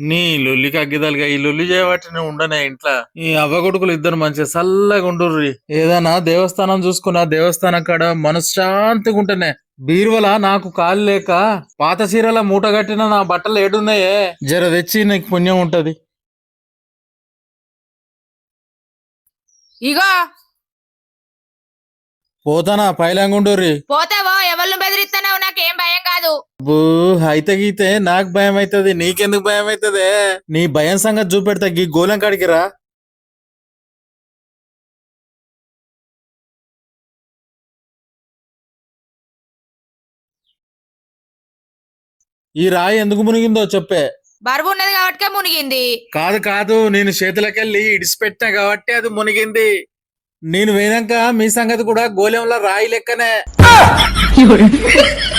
నీ లొల్లికి అగ్గిదలుగా ఈ లొల్లి చేయబట్టి ఉండనే ఇంట్లో. ఈ అవ్వ కొడుకులు ఇద్దరు మంచిగా చల్లగా ఉండుర్రి. ఏదైనా దేవస్థానం చూసుకున్నా దేవస్థానం కాడ మనశ్శాంతిగా ఉంటేనే. బీరువల నాకు కాలు లేక పాత చీరల మూట కట్టిన నా బట్టలు ఏడున్నాయే. జర తెచ్చి నీకు పుణ్యం ఉంటది. ఇగో. పోతానా పైలాంగుండూరి పోతావో ఎవరిని భయం కాదు. బూ అయితే గీతే నాకు భయం అవుతుంది నీకెందుకు భయం అవుతుంది నీ భయం సంగతి చూపెడతా గీ గోళం కాడికి రా. ఈ రాయి ఎందుకు మునిగిందో చెప్పే. బరువు ఉన్నది కాబట్టి మునిగింది. కాదు కాదు నేను చేతులకెళ్ళి ఇడిచిపెట్టినా కాబట్టి అది మునిగింది. నేను పోయినాక మీ సంగతి కూడా గోళంలో రాయి లెక్కనే.